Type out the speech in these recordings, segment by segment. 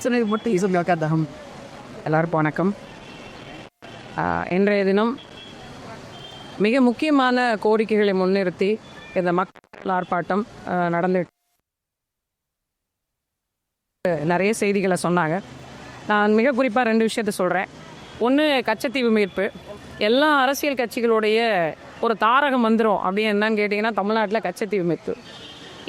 பிரச்சனை மட்டும் ஈஸியாக தகம். எல்லாருக்கும் வணக்கம். ஆஹ், இன்றைய தினம் மிக முக்கியமான கோரிக்கைகளை முன்னிறுத்தி இந்த மக்கள் ஆர்ப்பாட்டம் ஆஹ், நடந்து நிறைய செய்திகளை சொன்னாங்க. நான் மிக குறிப்பாக ரெண்டு விஷயத்த சொல்கிறேன் ஒன்று கச்சத்தீவு மீட்பு. எல்லா அரசியல் கட்சிகளுடைய ஒரு தாரகம் வந்துடும் அப்படின்னு என்னன்னு கேட்டிங்கன்னா தமிழ்நாட்டில் கச்சத்தீவு மீட்பு.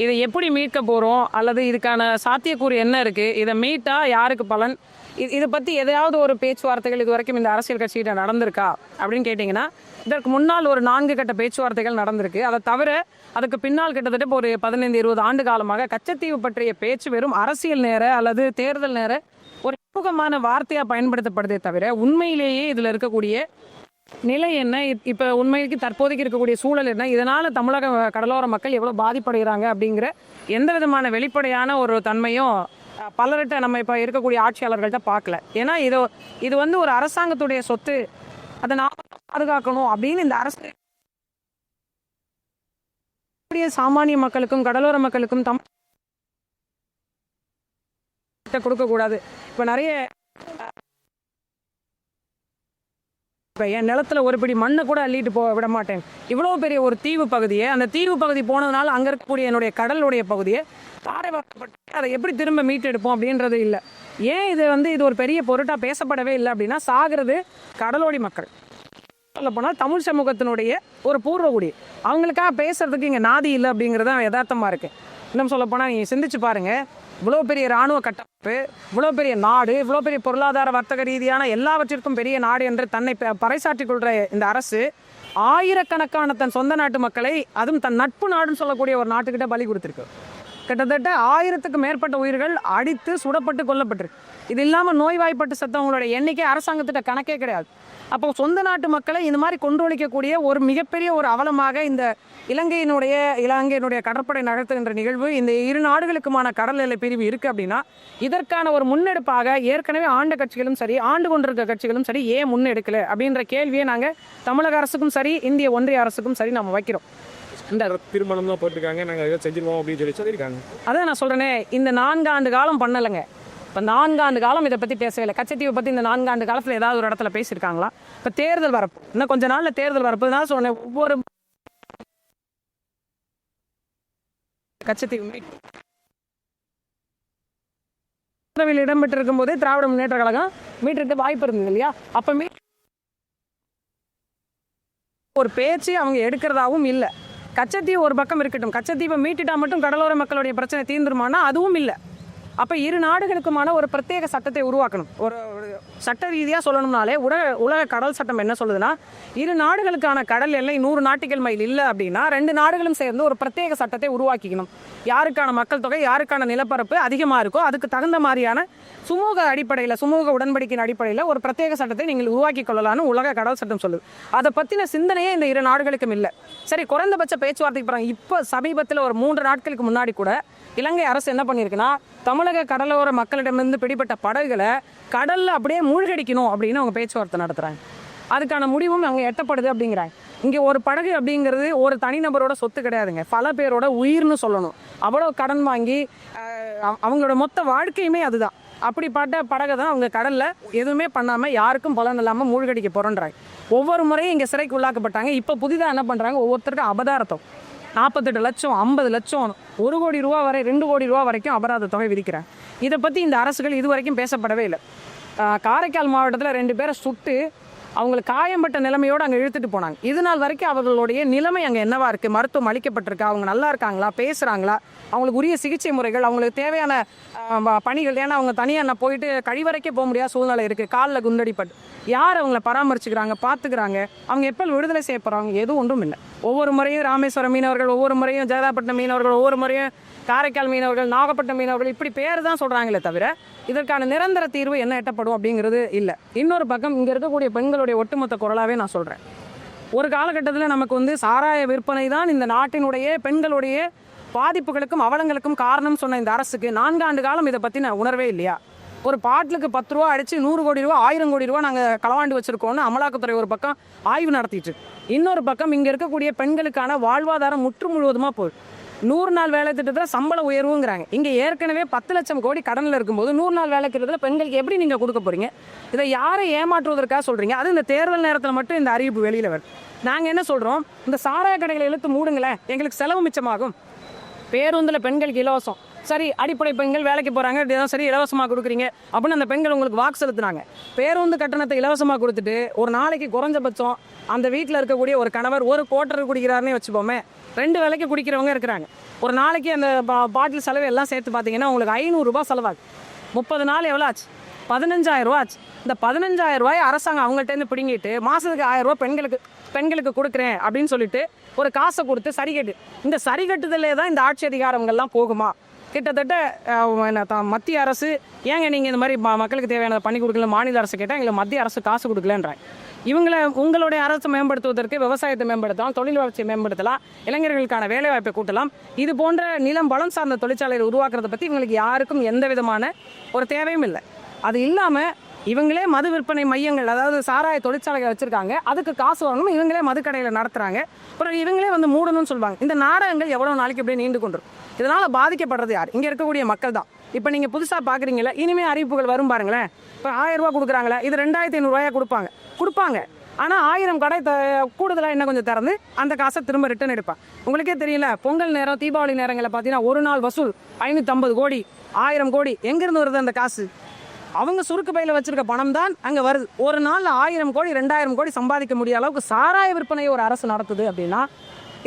இதை எப்படி மீட்க போகிறோம் அல்லது இதுக்கான சாத்தியக்கூறு என்ன இருக்குது இதை மீட்டா யாருக்கு பலன்? இது இதை பற்றி எதையாவது ஒரு பேச்சுவார்த்தைகள் இது வரைக்கும் இந்த அரசியல் கட்சிகிட்ட நடந்திருக்கா? அப்படின்னு கேட்டிங்கன்னா இதற்கு முன்னால் ஒரு நான்கு கட்ட பேச்சுவார்த்தைகள் நடந்திருக்கு. அதை தவிர அதுக்கு பின்னால் கிட்டத்தட்ட ஒரு பதினைந்து இருபது ஆண்டு காலமாக கச்சத்தீவு பற்றிய பேச்சு வெறும் அரசியல் நேர அல்லது தேர்தல் நேர ஒரு சுகமான வார்த்தையாக பயன்படுத்தப்படுதே தவிர உண்மையிலேயே இதில் இருக்கக்கூடிய நிலை என்ன? இப்- உண்மைக்கு தற்போதைக்கு இருக்கக்கூடிய சூழல் என்ன? இதனால் தமிழக கடலோர மக்கள் எவ்வளோ பாதிப்படைகிறாங்க அப்படிங்கிற எந்த விதமான வெளிப்படையான ஒரு தன்மையும் பலர்கிட்ட நம்ம இப்போ இருக்கக்கூடிய ஆட்சியாளர்கள்ட்ட பார்க்கல ஏன்னா இது இது வந்து ஒரு அரசாங்கத்துடைய சொத்து. அதை நாம் பாதுகாக்கணும் அப்படின்னு இந்த அரசு சாமானிய மக்களுக்கும் கடலோர மக்களுக்கும் தம் கொடுக்கக்கூடாது இப்போ நிறைய இப்போ என் நிலத்துல ஒரு பிடி மண்ணை கூட அள்ளிட்டு போக விட மாட்டேன். இவ்வளோ பெரிய ஒரு தீவு பகுதியை அந்த தீவு பகுதி போனதுனால அங்கே இருக்கக்கூடிய என்னுடைய கடலுடைய பகுதியை தாரை வாக்கப்பட்டு அதை எப்படி திரும்ப மீட்டெடுப்போம் அப்படின்றது இல்லை. ஏன் இது வந்து இது ஒரு பெரிய பொருட்டாக பேசப்படவே இல்லை அப்படின்னா சாகிறது கடலோடி மக்கள். சொல்ல போனால் தமிழ் சமூகத்தினுடைய ஒரு பூர்வகுடி அவங்களுக்காக பேசுறதுக்கு இங்கே நாதி இல்லை அப்படிங்கிறது தான் யதார்த்தமாக இருக்கு. இன்னும் சொல்ல போனால் நீங்கள் சிந்திச்சு பாருங்க. இவ்வளோ பெரிய இராணுவ கட்டமைப்பு இவ்வளோ பெரிய நாடு இவ்வளோ பெரிய பொருளாதார வர்த்தக ரீதியான எல்லாவற்றிற்கும் பெரிய நாடு என்று தன்னை ப- பறைசாற்றிக் கொள்கிற இந்த அரசு ஆயிரக்கணக்கான தன் சொந்த நாட்டு மக்களை அதுவும் தன் நட்பு நாடுன்னு சொல்லக்கூடிய ஒரு நாட்டுக்கிட்ட பலி கொடுத்துருக்கு. கிட்டத்தட்ட ஆயிரத்துக்கு மேற்பட்ட உயிர்கள் அடித்து சுடப்பட்டு கொல்லப்பட்டிருக்கு. இது இல்லாமல் நோய்வாய்ப்பட்டு செத்தவங்களோட எண்ணிக்கை அரசாங்கத்திட்ட கணக்கே கிடையாது. அப்போ சொந்த நாட்டு மக்களை இந்த மாதிரி கொன்றொழிக்கக்கூடிய ஒரு மிகப்பெரிய ஒரு அவலமாக இந்த இலங்கையினுடைய இலங்கையினுடைய கடற்படை நகர்த்துகின்ற நிகழ்வு இந்த இரு நாடுகளுக்குமான கடல் எல்லை பிரிவு இருக்கு அப்படின்னா இதற்கான ஒரு முன்னெடுப்பாக ஏற்கனவே ஆண்ட கட்சிகளும் சரி ஆண்டு கொண்டிருக்க கட்சிகளும் சரி ஏன் முன்னெடுக்கல அப்படின்ற கேள்வியை நாங்கள் தமிழக அரசுக்கும் சரி இந்திய ஒன்றிய அரசுக்கும் சரி நம்ம வைக்கிறோம். இந்த தீர்மானம் தான் போட்டிருக்காங்க நாங்கள் செஞ்சிருவோம் அப்படின்னு சொல்லி சொல்லியிருக்காங்க. அதான் நான் சொல்றேனே இந்த நான்காண்டு காலம் பண்ணலைங்க. இப்போ நான்காண்டு காலம் இதை பற்றி பேசவே இல்லை. கச்சத்தீவை பற்றி இந்த நான்காண்டு காலத்தில் ஏதாவது ஒரு இடத்துல பேசியிருக்காங்களா? இப்போ தேர்தல் வரப்பு. இன்னும் கொஞ்ச நாளில் தேர்தல் வரப்பு. தான் சொன்னேன் ஒவ்வொரு கச்சத்தீவு மீட்பு. பேரவையில் இடம்பெற்றிருக்கும் போதே திராவிட முன்னேற்ற கழகம் மீட்டிருக்க வாய்ப்பு இருந்தது இல்லையா? அப்போ மீ ஒரு பேச்சு அவங்க எடுக்கிறதாவும் இல்லை. கச்சத்தீவு ஒரு பக்கம் இருக்கட்டும். கச்சத்தீவை மீட்டுட்டா மட்டும் கடலோர மக்களுடைய பிரச்சனை தீர்ந்துருமானா? அதுவும் இல்லை. அப்போ இரு நாடுகளுக்குமான ஒரு பிரத்யேக சட்டத்தை உருவாக்கணும். ஒரு ஒரு சட்ட ரீதியாக சொல்லணும்னாலே உலக உலக கடல் சட்டம் என்ன சொல்லுதுன்னா இரு நாடுகளுக்கான கடல் எல்லை நூறு நாட்டிகள் மைல் இல்லை அப்படின்னா ரெண்டு நாடுகளும் சேர்ந்து ஒரு பிரத்யேக சட்டத்தை உருவாக்கிக்கணும். யாருக்கான மக்கள் தொகை யாருக்கான நிலப்பரப்பு அதிகமாக இருக்கோ அதுக்கு தகுந்த மாதிரியான சுமூக அடிப்படையில் சுமூக உடன்படிக்கையின் அடிப்படையில் ஒரு பிரத்யேக சட்டத்தை நீங்கள் உருவாக்கி கொள்ளலாம்னு உலக கடல் சட்டம் சொல்லுது. அதை பற்றின சிந்தனையே இந்த இரு நாடுகளுக்கும் இல்லை. சரி குறைந்தபட்ச பேச்சுவார்த்தைக்கு போகிறாங்க இப்போ சமீபத்தில் ஒரு மூன்று நாட்களுக்கு முன்னாடி கூட இலங்கை அரசு என்ன பண்ணியிருக்குன்னா தமிழக கடலோர மக்களிடமிருந்து பிடிபட்ட படகுகளை கடலில் அப்படியே மூழ்கடிக்கணும் அப்படின்னு அவங்க பேச்சுவார்த்தை நடத்துகிறாங்க அதுக்கான முடிவும் அங்கே எட்டப்படுது அப்படிங்கிறாங்க. இங்கே ஒரு படகு அப்படிங்கிறது ஒரு தனிநபரோட சொத்து கிடையாதுங்க. பல பேரோட உயிர்னு சொல்லணும். அவ்வளோ கடன் வாங்கி அவங்களோட மொத்த வாழ்க்கையுமே அதுதான். அப்படிப்பட்ட படகை தான் அவங்க கடலில் எதுவுமே பண்ணாமல் யாருக்கும் பலன் இல்லாமல் மூழ்கடிக்க போகிறோன்றாங்க ஒவ்வொரு முறையும் இங்கே சிறைக்கு உள்ளாக்கப்பட்டாங்க. இப்போ புதிதாக என்ன பண்ணுறாங்க ஒவ்வொருத்தருக்கும் அபதாரத்தம். நாற்பத்தெட்டு லட்சம் ஐம்பது லட்சம் ஒரு கோடி ரூபா வரை ரெண்டு கோடி ரூபா வரைக்கும் அபராத தொகை விதிக்கிறாங்க இதை பற்றி இந்த அரசுகள் இது வரைக்கும் பேசப்படவே இல்லை. காரைக்கால் மாவட்டத்தில் ரெண்டு பேரை சுட்டு அவங்களுக்கு காயம்பட்ட நிலைமையோடு அங்கே இழுத்துட்டு போனாங்க. இது நாள் வரைக்கும் அவர்களுடைய நிலைமை அங்கே என்னவா இருக்குது மருத்துவம் அளிக்கப்பட்டிருக்கா? அவங்க நல்லா இருக்காங்களா? பேசுகிறாங்களா அவங்களுக்கு உரிய சிகிச்சை முறைகள் அவங்களுக்கு தேவையான ப- பணிகள் ஏன்னா அவங்க தனியாக நான் போயிட்டு கழிவறைக்கே போக முடியாத சூழ்நிலை இருக்குது காலில் குண்டடிப்பட்டு. யார் அவங்கள பராமரிச்சுக்கிறாங்க பார்த்துக்கிறாங்க அவங்க எப்போ விடுதலை செய்ய போகிறாங்க எதுவும் ஒன்றும் இல்லை. ஒவ்வொரு முறையும் ராமேஸ்வரம் மீனவர்கள் ஒவ்வொரு முறையும் ஜெகதாப்பட்டினம் மீனவர்கள் ஒவ்வொரு முறையும் காரைக்கால் மீனவர்கள் நாகப்பட்டினம் மீனவர்கள் இப்படி பேர் தான் சொல்கிறாங்களே தவிர இதற்கான நிரந்தர தீர்வு என்ன எட்டப்படும் அப்படிங்கிறது இல்லை. இன்னொரு பக்கம் இங்கே இருக்கக்கூடிய பெண்களுடைய ஒட்டுமொத்த குரலாகவே நான் சொல்கிறேன் ஒரு காலகட்டத்தில் நமக்கு வந்து சாராய விற்பனை தான் இந்த நாட்டினுடைய பெண்களுடைய பாதிப்புகளுக்கும் அவலங்களுக்கும் காரணம் சொன்ன இந்த அரசுக்கு நான்காண்டு காலம் இதை பற்றின உணர்வே இல்லையா? ஒரு பாட்டிலுக்கு பத்து ரூபா அடிச்சு நூறு கோடி ரூபா ஆயிரம் கோடி ரூபா நாங்கள் களவாண்டு வச்சிருக்கோம்னு அமலாக்கத்துறை ஒரு பக்கம் ஆய்வு நடத்திட்டு இன்னொரு பக்கம் இங்கே இருக்கக்கூடிய பெண்களுக்கான வாழ்வாதாரம் முற்று முழுவதுமாக போகுது. நூறு நாள் வேலை திட்டத்தில் சம்பள உயர்வுங்கிறாங்க. இங்கே ஏற்கனவே பத்து லட்சம் கோடி கடனில் இருக்கும்போது நூறு நாள் வேலை திட்டத்தில் பெண்களுக்கு எப்படி நீங்கள் கொடுக்க போறீங்க? இதை யாரை ஏமாற்றுவதற்காக சொல்கிறீங்க அது இந்த தேர்தல் நேரத்தில் மட்டும் இந்த அறிவிப்பு வெளியில் வருது. நாங்கள் என்ன சொல்கிறோம் இந்த சாராய கடைகளை இழுத்து மூடுங்களேன். எங்களுக்கு செலவு மிச்சமாகும். பேருந்தில் பெண்களுக்கு இலவசம். சரி அடிப்படை பெண்கள் வேலைக்கு போகிறாங்க சரி இலவசமாக கொடுக்குறீங்க அப்படின்னு அந்த பெண்கள் உங்களுக்கு வாக்கு செலுத்துனாங்க. பேருந்து கட்டணத்தை இலவசமாக கொடுத்துட்டு ஒரு நாளைக்கு குறைஞ்சபட்சம் அந்த வீட்டில் இருக்கக்கூடிய ஒரு கணவர் ஒரு கோட்டர் குடிக்கிறாருன்னே வச்சுப்போமே ரெண்டு வேலைக்கு குடிக்கிறவங்க இருக்கிறாங்க. ஒரு நாளைக்கு அந்த பா- பாட்டில் செலவு எல்லாம் சேர்த்து பார்த்தீங்கன்னா உங்களுக்கு ஐநூறுரூபா செலவாகும் முப்பது நாள் எவ்வளோ ஆச்சு? பதினஞ்சாயிரரூவா ஆச்சு. இந்த பதினஞ்சாயிரம் ரூபாய் அரசாங்கம் அவங்கள்ட்டேருந்து பிடுங்கிட்டு மாதத்துக்கு ஆயிரம் பெண்களுக்கு பெண்களுக்கு கொடுக்குறேன் அப்படின்னு சொல்லிட்டு ஒரு காசை கொடுத்து சரி கட்டு. இந்த சரி கட்டுதலே தான் இந்த ஆட்சி அதிகாரங்கள்லாம் போகுமா? கிட்டத்தட்ட மத்திய அரசு ஏங்க நீங்கள் இந்த மாதிரி ம- மக்களுக்கு தேவையானதை பண்ணி கொடுக்கல மாநில அரசு கேட்டால் எங்களுக்கு மத்திய அரசு காசு கொடுக்கலன்றாங்க. இவங்களை உங்களுடைய அரசு மேம்படுத்துவதற்கு விவசாயத்தை மேம்படுத்தலாம் தொழில் வளர்ச்சியை மேம்படுத்தலாம் இளைஞர்களுக்கான வேலைவாய்ப்பை கூட்டலாம். இது போன்ற நிலம் பலம் சார்ந்த தொழிற்சாலைகளை உருவாக்குறத பற்றி இவங்களுக்கு யாருக்கும் எந்த விதமான ஒரு தேவையும் இல்லை. அது இல்லாமல் இவங்களே மது விற்பனை மையங்கள் அதாவது சாராய தொழிற்சாலைகள் வச்சுருக்காங்க. அதுக்கு காசு வாங்கணும் இவங்களே மதுக்கடையில் நடத்துகிறாங்க அப்புறம் இவங்களே வந்து மூடணும்னு சொல்லுவாங்க. இந்த நாடகங்கள் எவ்வளோ நாளைக்கு இப்படியே நீண்டு கொண்டிருக்கும். இதனால் பாதிக்கப்படுறது யார்? இங்கே இருக்கக்கூடிய மக்கள் தான். இப்போ நீங்கள் புதுசாக பார்க்குறீங்களா இனிமேல் அறிவிப்புகள் வரும் பாருங்களேன். இப்போ ஆயிரம் ரூபா கொடுக்குறாங்களே இது ரெண்டாயிரத்தி ஐநூறுரூவாயா கொடுப்பாங்க. கொடுப்பாங்க. ஆனால் ஆயிரம் கடை த கூடுதலாக இன்னும் கொஞ்சம் திறந்து அந்த காசை திரும்ப ரிட்டர்ன் எடுப்பேன் உங்களுக்கே தெரியல பொங்கல் நேரம் தீபாவளி நேரங்களில் பார்த்தீங்கன்னா ஒரு நாள் வசூல் ஐநூற்றம்பது கோடி ஆயிரம் கோடி எங்கேருந்து வருது அந்த காசு? அவங்க சுருக்கு பையில் வச்சிருக்க பணம் தான் அங்கே வருது. ஒரு நாளில் ஆயிரம் கோடி ரெண்டாயிரம் கோடி சம்பாதிக்க முடிய அளவுக்கு சாராய விற்பனையை ஒரு அரசு நடத்துது அப்படின்னா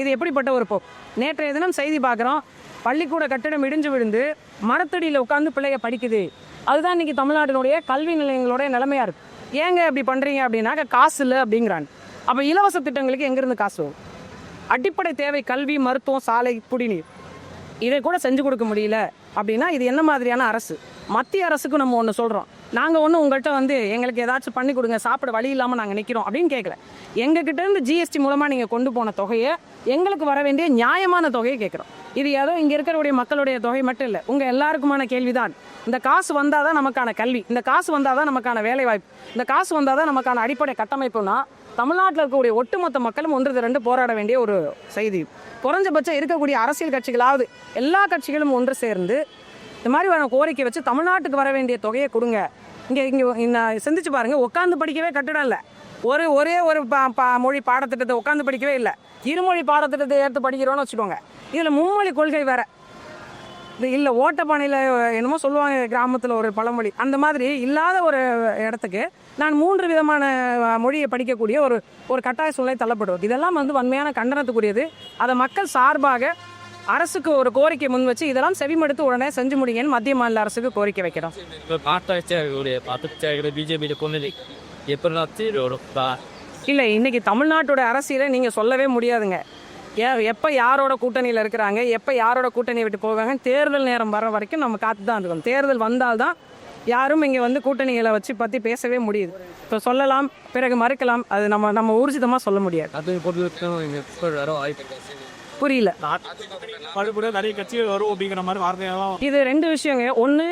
இது எப்படிப்பட்ட ஒரு போ நேற்றைய தினம் செய்தி பார்க்குறோம் பள்ளிக்கூட கட்டிடம் இடிஞ்சு விழுந்து மரத்தடியில் உட்காந்து பிள்ளைய படிக்குது. அதுதான் இன்னைக்கு தமிழ்நாட்டினுடைய கல்வி நிலையங்களுடைய நிலைமையா இருக்கு. ஏங்க இப்படி பண்றீங்க அப்படின்னாக்க காசு இல்லை அப்படிங்கிறான் அப்போ இலவச திட்டங்களுக்கு எங்கேருந்து காசு வரும்? அடிப்படை தேவை கல்வி மருத்துவம் சாலை குடிநீர். இதை கூட செஞ்சு கொடுக்க முடியல அப்படின்னா இது என்ன மாதிரியான அரசு? மத்திய அரசுக்கு நம்ம ஒன்று சொல்கிறோம் நாங்கள் ஒன்றும் உங்கள்கிட்ட வந்து எங்களுக்கு ஏதாச்சும் பண்ணி கொடுங்க சாப்பிட வழி இல்லாமல் நாங்கள் நிற்கிறோம் அப்படின்னு கேட்கல எங்ககிட்ட இருந்து ஜிஎஸ்டி மூலமாக நீங்கள் கொண்டு போன தொகையை எங்களுக்கு வர வேண்டிய நியாயமான தொகையை கேட்குறோம் இது ஏதோ இங்கே இருக்கிறவுடைய மக்களுடைய தொகை மட்டும் இல்லை உங்கள் எல்லாருக்குமான கேள்விதான். இந்த காசு வந்தால் தான் நமக்கான கல்வி இந்த காசு வந்தால் தான் நமக்கான வேலைவாய்ப்பு இந்த காசு வந்தால் தான் நமக்கான அடிப்படை கட்டமைப்புனா தமிழ்நாட்டில் இருக்கக்கூடிய ஒட்டுமொத்த மக்களும் ஒன்று திரண்டு போராட வேண்டிய ஒரு செய்தி. குறைஞ்சபட்சம் இருக்கக்கூடிய அரசியல் கட்சிகளாவது எல்லா கட்சிகளும் ஒன்று சேர்ந்து இந்த மாதிரி கோரிக்கை வச்சு தமிழ்நாட்டுக்கு வர வேண்டிய தொகையை கொடுங்க. இங்கே இங்கே சிந்திச்சு பாருங்க. உட்காந்து படிக்கவே கட்டிடம் இல்லை. ஒரு ஒரே ஒரு பா மொழி பாடத்திட்டத்தை உட்காந்து படிக்கவே இல்லை. இருமொழி பாடத்திட்டத்தை எடுத்து படிக்கிறோன்னு வச்சுக்கோங்க. இதில் மும்மொழி கொள்கை வேற. இது இல்லை ஓட்டப்பானையில் என்னமோ சொல்லுவாங்க கிராமத்தில் ஒரு பழமொழி. அந்த மாதிரி இல்லாத ஒரு இடத்துக்கு நான் மூன்று விதமான மொழியை படிக்கக்கூடிய ஒரு ஒரு கட்டாய சூழ்நிலை தள்ளப்படுவது. இதெல்லாம் வந்து வன்மையான கண்டனத்துக்குரியது. அதை மக்கள் சார்பாக அரசுக்கு ஒரு கோரிக்கை முன் வச்சு இதெல்லாம் செவிமடுத்து உடனே செஞ்சு முடியுங்கன்னு மத்திய மாநில அரசுக்கு கோரிக்கை வைக்கிறோம். தீர்வு இல்லை இன்னைக்கு தமிழ்நாட்டோட அரசியலை நீங்கள் சொல்லவே முடியாதுங்க. ஏ எப்போ யாரோட கூட்டணியில் இருக்கிறாங்க எப்போ யாரோட கூட்டணியை விட்டு போவாங்க தேர்தல் நேரம் வர வரைக்கும் நம்ம காத்து தான் இருக்கணும். தேர்தல் வந்தால்தான் யாரும் இங்கே வந்து கூட்டணிகளை வச்சு பற்றி பேசவே முடியுது. இப்போ சொல்லலாம் பிறகு மறுக்கலாம் அது நம்ம நம்ம ஊர்ஜிதமாக சொல்ல முடியாது. புரியல. மறுபடியும் நிறைய கட்சிகள் வரும் அப்படிங்கிற மாதிரி வார்த்தையெல்லாம் இது ரெண்டு விஷயங்க. ஒன்று